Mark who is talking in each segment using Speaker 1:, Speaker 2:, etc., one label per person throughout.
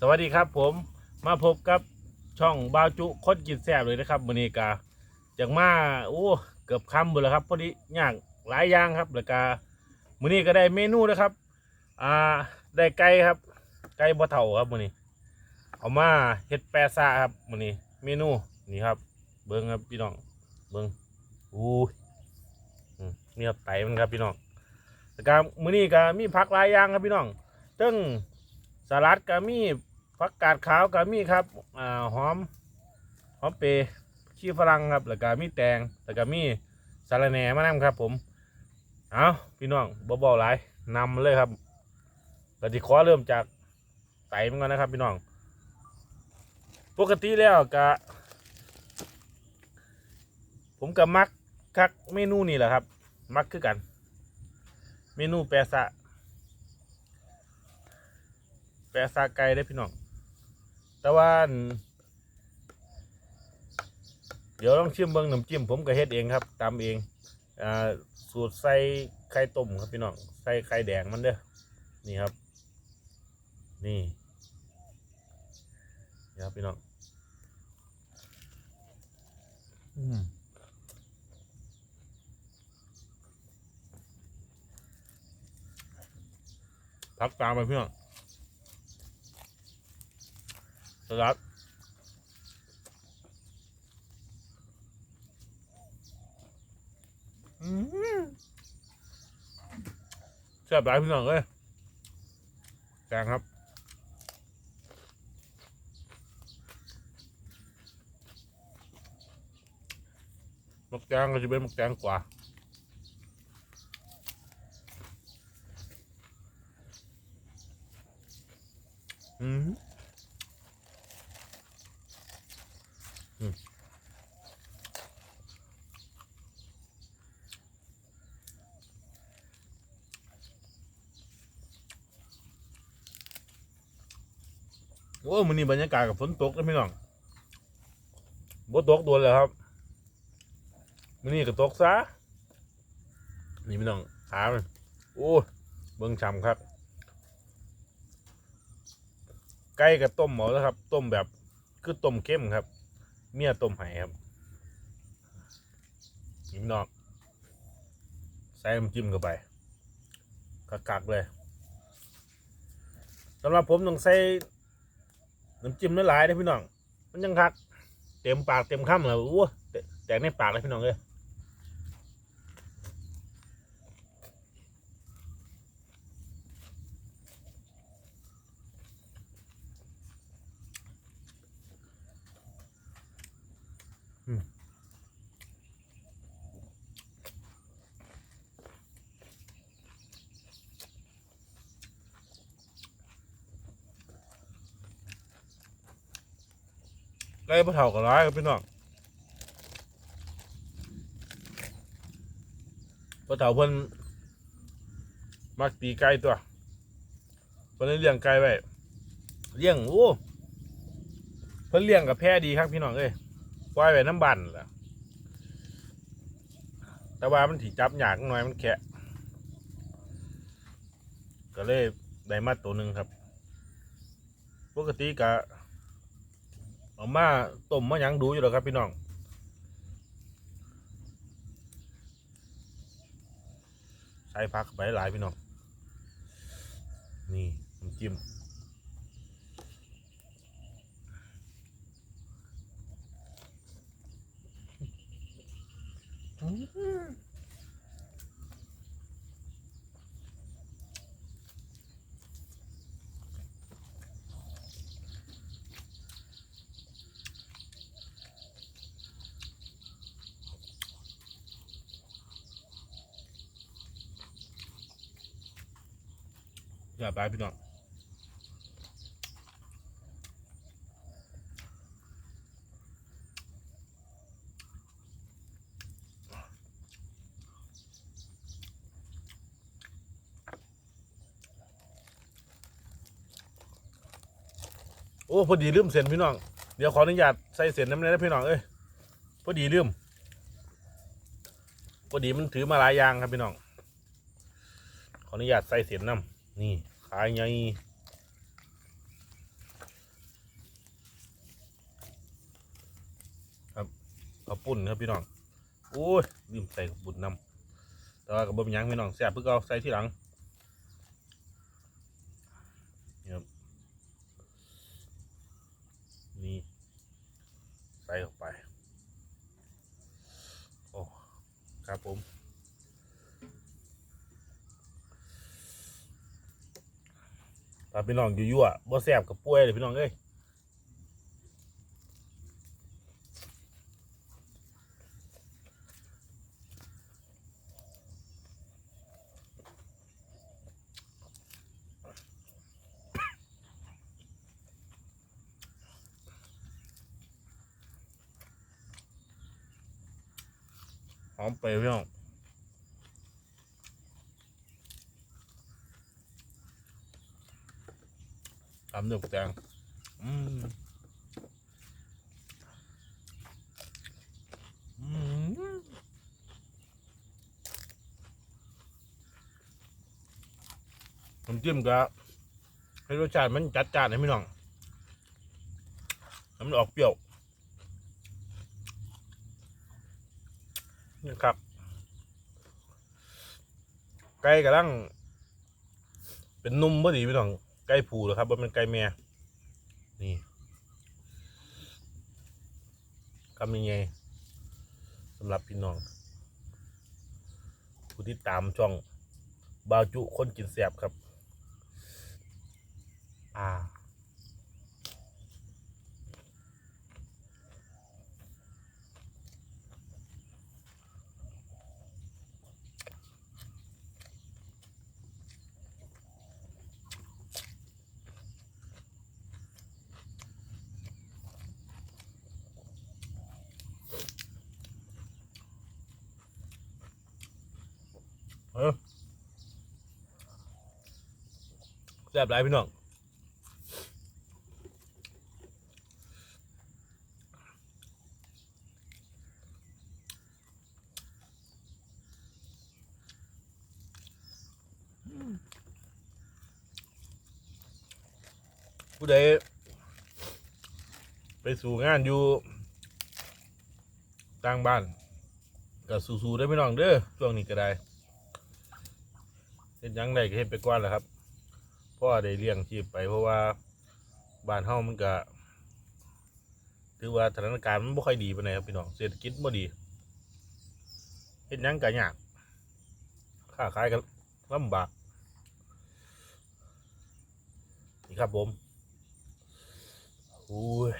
Speaker 1: สวัสดีครับผมมาพบกับช่องบาวจุคนกินแซ่บเลยนะครับมือนี้กาจากมาโอ้เกือบคำหมดแล้วครับพอดีย่างหลายอย่างครับแล้วก็มือนี้ก็ได้เมนูนะครับอ่าได้ไก่ครับไก่บ่เท่าครับมือนี้ เอามาเฮ็ดแปะซาครับมือนี้เมนูนี่ครับ เบิ้งครับพี่น้องเบิ้งอู้นี่ครับไตมันครับพี่น้องแล้วก็มือนี้ก็มีผักหลายอย่างครับพี่น้องตึ้งสลัดก็มี ผักกาดขาวก็มีครับอ่าหอมหอมเปรย์ขี้ฝรั่งครับแล้วก็มีแตงแล้วก็มีสาระแหน่มานำครับ ผมเอาพี่น้องบ่บ่หลายนำเลยครับก็ที่ขอเริ่มจากไตมันก่อนนะครับ พี่น้อง ปกติแล้วก็ผมก็มักคักเมนูนี่แหละครับ มักคือกัน เมนูแปะซะแปะซาไก่ได้พี่น้อง แต่ว่าอันเดี๋ยวต้องชิมเบิ้งน้ำจิ้มผมก็เฮ็ดเองครับตำเองอ่าสูตรใส่ไข่ต้มครับพี่น้องใส่ไข่แดงมันเด้อนี่ครับ นี่นี่ครับพี่น้องอืมพักตามไปเพี่อง สลัดอืมแซ่บหลายพี่น้องเอ้ยแกงครับหมักแกงก็จะเป็นหมักแกงกว่า อืม โอ้มันนี่บรรยากาศกับฝนตกนะพี่น้องบ่ตกโดนแล้วครับมันนี่ก็ตกซะนี่พี่น้องขามันโอ้เบิ่งช่ำครับไก่กับต้มหมอแล้วครับ ต้มแบบคือต้มเข้มครับ เมียต้มไห้ครับนี่พี่น้องใส่น้ำจิ้มเข้าไปกักๆเลยสำหรับผมต้องใส่ น้ำจิ้มหลายนะพี่น้อง มันยังคัก เต็มปากเต็มคำเลยอู้แตแตกในปากเลยพี่น้องเลย ไก่ปลาเท่ากับร้ายครับพี่น้องปลาเท่าเพิ่นมักตีไก่ตัวเพิ่นเลยเลี้ยงไก่ไว้เลี้ยงโอ้เพิ่นเลี้ยงกับแพะดีครับพี่น้องเอ้ยปล่อยไว้น้ำบันแหละแต่ว่ามันถีจับหยากหน่อยมันแคะก็เลยได้มาตัวหนึ่งครับ ปกติกะ เอามาต้มมาหยังดูอยู่แล้วครับพี่น้องใส่ผักไปหลายพี่น้องนี่น้ำจิ้มอ ย่าไปพี่น้องโอ้พอดีลืมเส้นพี่น้อง เดี๋ยวขออนุญาตใส่เส้นน้ำเลยนะพี่น้องเอ้ยพอดีลืมพอดีมันถือมาหลายอย่างครับพี่น้อง ขออนุญาตใส่เส้นน้ำนี่ ขายไงครับกระปุ่นครับพี่น้องโอ้ยดิ่มใส่กระปุ่นนำแต่ว่ากระเบื้องยังพี่น้องแซ่บเพื่อเอาใส่ที่หลัง ถ้าพี่น้องอยั่วบ่แซ่บกับป่วยเลยพี่น้องเอ้ยหอมไปรย์พี่น้อง ทำเนื้อแตงอืมอืมน้ำจิ้มก็ให้รสชาติมันจัดจ้านนะพี่น้องมันออกเปรี้ยวนี่ครับ ไก่กำลังเป็นนุ่มพอดีพี่น้อง ไก่ผูหรอครับว่าเป็นไก่แม่ นี่คำยังไงสำหรับพี่น้อง ผู้ที่ตามช่องบาวจุคนกินแสบครับ อ่า ซ่บหลายพี่น้องผู้ใดไปสู่งานอยู่ต่างบ้านก็สู้ๆได้พี่น้องเด้อช่วงนี้ก็ได้เฮ็ดหยังได้ก็เฮ็ดไปก่อนแหละครับ พ่อได้เลี้ยงชีพไปเพราะว่าบ้านเฮามันก็ถือว่าสถานการณ์มันบ่ค่อยดีปานใดครับพี่น้องเศรษฐกิจบ่ดีเฮ็ดหยังก็ยากค้าขายก็ลำบากนี่ครับผมอุ้ย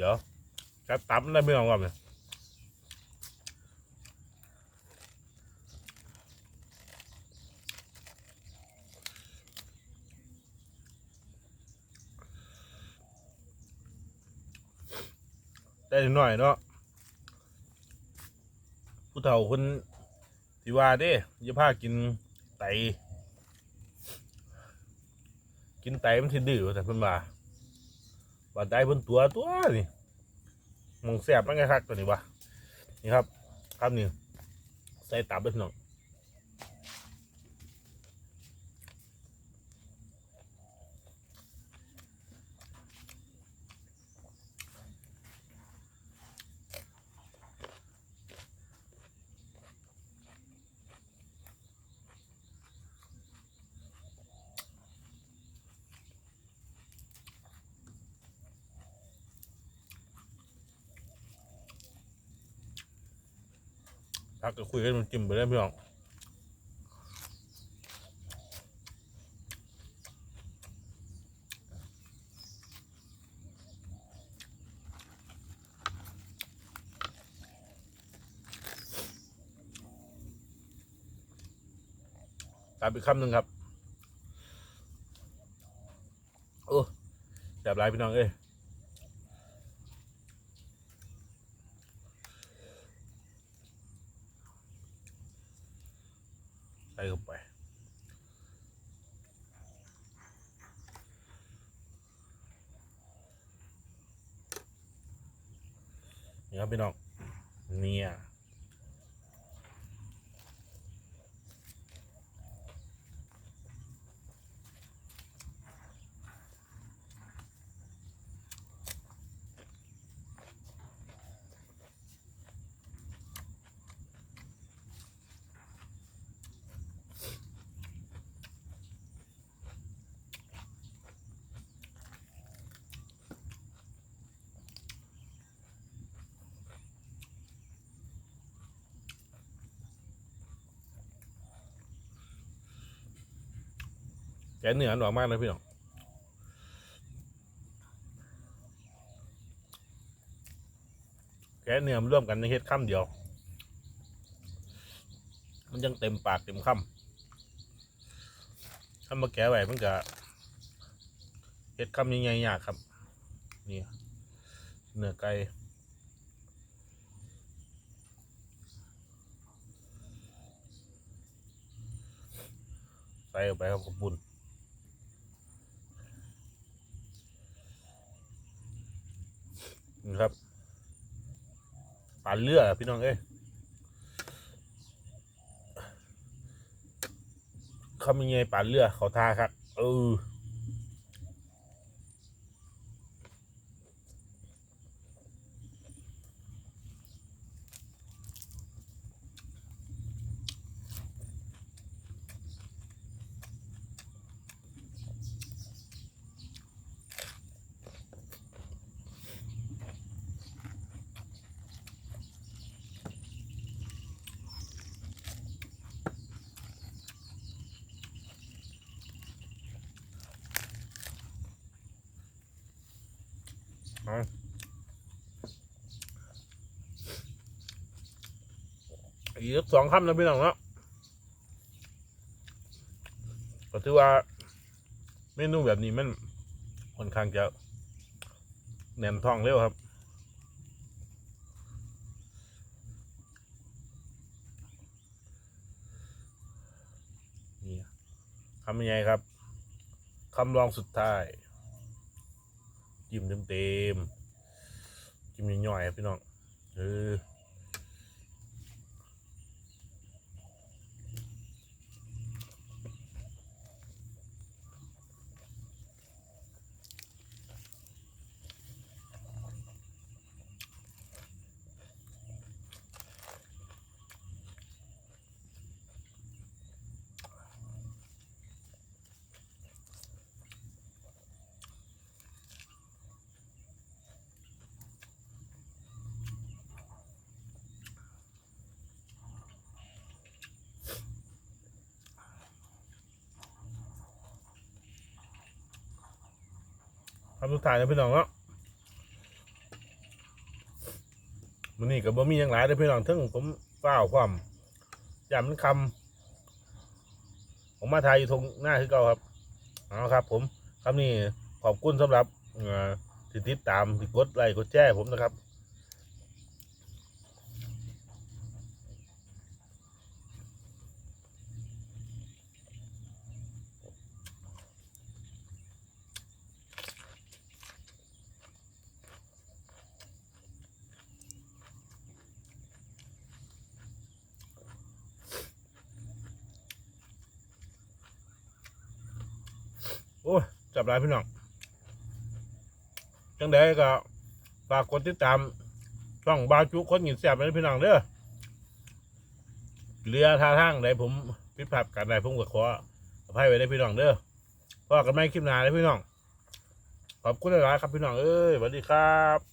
Speaker 1: เดี๋ยวจัดตับได้ไม่ลองก่อนเลยได้หน่อยเนาะผู้เฒ่าคนที่ว่าเด้อย่าพากินไต กินไตมันสิดื้อว่าแต่เพิ่นว่า บาดได้บนตัวตัวนี่มองแสบมันไงครับตัวนี้วะนี่ครับครับนี่ใส่ตับด้วยพี่น้อง พักก็คุยกันมันจิ้มไปเลยพี่น้องตามอีกคำหนึ่งครับ โอ้แสบหลายพี่น้องเอ้ย ครับ พี่น้องเนี่ย แกะเนื้อหนอกมากเลยพี่น้องแกเนื้อร่วมกันในเฮ็ดค่ำเดียว มันยังเต็มปากเต็มคำถ้ามาแกะไว้มันก็เฮ็ดคำยังไงยากครับ นี่เนื้อไก่ใส่ออกไปครับขอบคุญ นะครับปลาเลือดพี่น้องเอ้ยเขามีไงปลาเลือดเขาทาครับเออ อีกสองคำนะพี่น้องเนาะก็ถือว่าเมนูแบบนี้มันค่อนข้างจะแน่นท้องเร็วครับนี่คำยังไงครับคำรองสุดท้าย จิ้มเต็มเต็มๆจิ้มย่อยๆครับพี่น้องเออ สุดท้ายนะพี่น้องเนาะมันนี่กับบ่มีอย่างหลายเลยพี่น้องทั้งผมเฝ้าความยำมันคำผมมาทายอยู่ตรงหน้าคือเก่าครับเอาครับ ผมคำนี้ขอบคุณสำหรับที่ติดตามที่กดไลค์กดแชร์ผมนะครับ อ้จับหลายพี่น้องจังใดก็ฝากกดติดตามช่องบาวจุคนหยินแสบเลยพี่น้องเด้อเรือท่าทางใดผมพิดพลาดกันใดผมก็ขออภัยไว้ได้พี่น้องเด้อพอกันไม่คลิปหน้าเลยพี่น้อง ขอบคุณหลายๆครับพี่น้องเอ้ยสวัสดีครับ